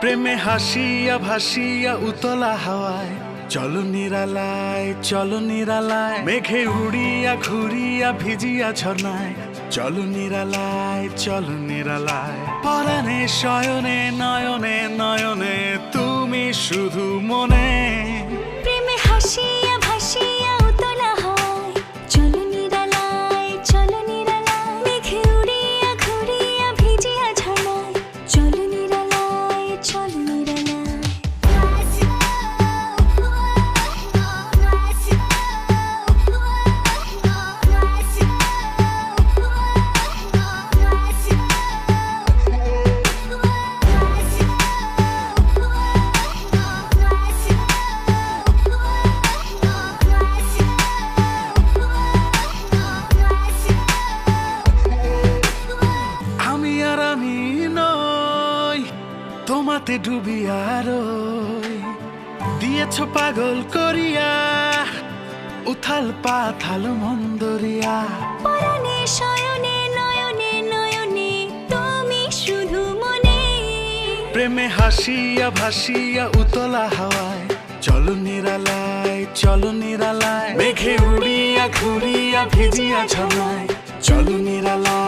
প্রেমে হাসিয়া ভাসিয়া উতলা হাওয়ায়। চলো নিরালায় চলো নিরালায়। মেঘে উড়িয়া ঘুরিয়া ভিজিয়া ঝর্ণায়। চলো নিরালায় চলো নিরালায়। পরাণে, শয়নে, নয়নে নয়নে, তুমি শুধু মনে। প্রেমে হাসিয়া আমি আর আমি নই তোমাতে ডুবিয়া রই দিয়েছ পাগল করিয়া উথাল পাথাল মন্দরিয়া শয়নে নয়নে নয়নে তুমি শুধু মনে। প্রেমে হাসিয়া ভাসিয়া উতলা হাওয়ায়। চলো নিরালায় চলো নিরালায়। মেঘে উড়িয়া ঘুরিয়া ভিজিয়া ঝর্ণায় চলো নিরালায়।